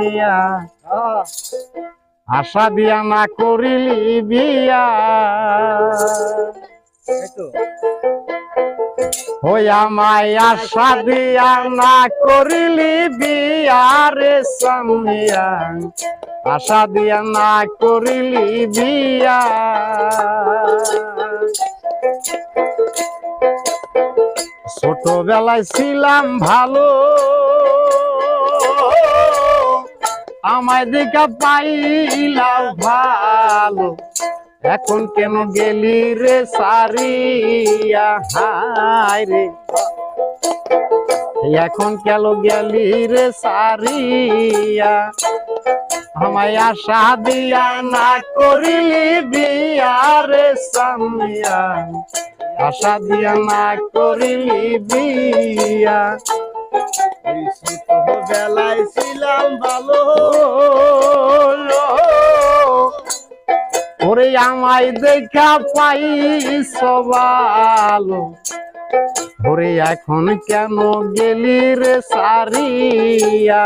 সামিয়া হ্যাঁ। আশা দিয়া না করিলি বিয়া। ওই আমায় আশা দিয়া না করিলি বিয়া রে সামিয়া। আশা দিয়া না করিলি বিয়া। ছোটবেলায় ছিলাম ভালো। আমায় দেখা পাইলাম ভালো। এখন কেন গেলি রে সারিয়া? রে। এখন কেন গেলি রে সারিয়া? আমায় আশা দিয়া না করিলি বিয়া রে সামিয়া। আশা দিয়া না করিলি বিয়া। বেলায় ছিলাম ভালো ওরে আমায় দেখা পাই সবালো। ওরে এখন কেন গেলি রে সারিয়া?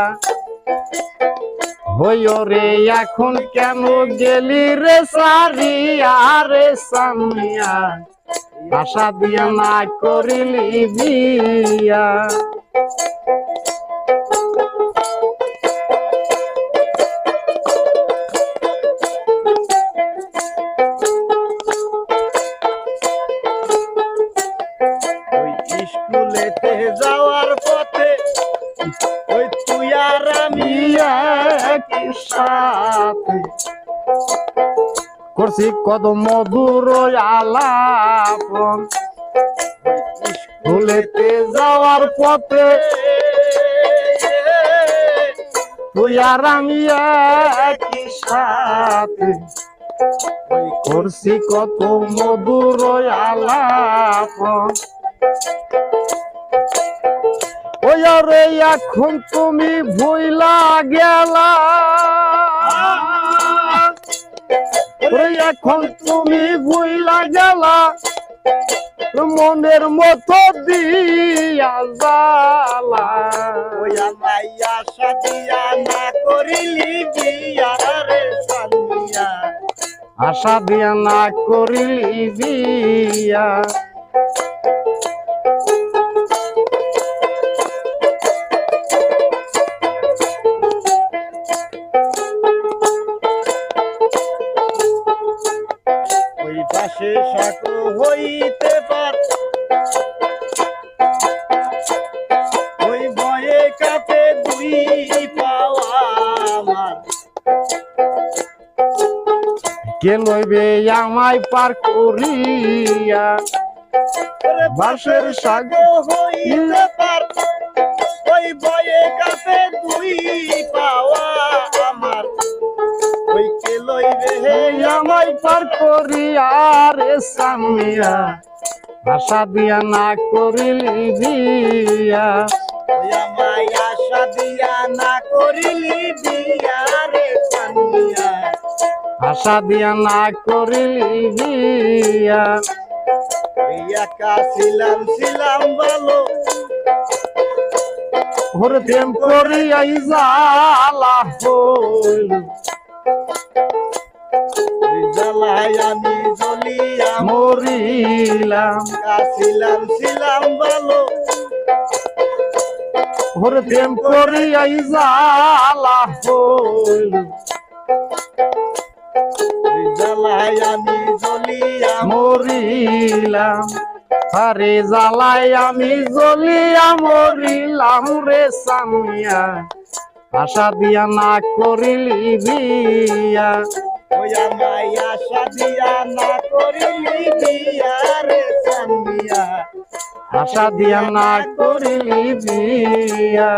হই ওরে এখন কেন গেলি রে সারিয়া রে সামিয়া? আশা দিয়া না করিলি বিয়া। ওই তুই আর আমি একই সাথে। করছি কত মধুর আলাপন। ভুলেতে যাওয়ার পথে তুই আর আমি একই সাথে। করছি কত মধুর আলাপন। আরে এখন তুমি ভুইলা গেলা। এখন তুমি ভুইলা গেলা। মনের মতো দিয়া জালা না করিলি বিয়া রে আশা দিয়া না করিলি বিয়া। পাশে সাকু হইতে পার। ওই বয়ে কাপে দুই পাওয়া আমার। কে লইবে আমায় পার করিয়া? বাসের শাক হইতে পার। ওই বয়ে কাপে দুই পাওয়া লইবে আমায় পার করিয়া রে সামিয়া। আশা দিয়া না করিলি আমায় আশা দিয়া না করিলি সানিয়া আশা দিয়া না করিলি ওই একা ছিলাম ছিলাম ভালো ওরে প্রেম করিয়াই জালা হইল। জ্বালায় আমি জ্বলিয়া মরিলাম। একা ছিলাম ভালো। ওরে প্রেম করিয়াই জালা হইল। জ্বালায় আমি জ্বলিয়া মরিলাম। আরে জ্বালায় আমি জ্বলিয়া মরিলাম রে সামিয়া। আশা দিয়া না করিলি বিয়া। ওই আমায় আশা দিয়া না করিলি বিয়া রে সানিয়া আশা দিয়া না করিলি বিয়া।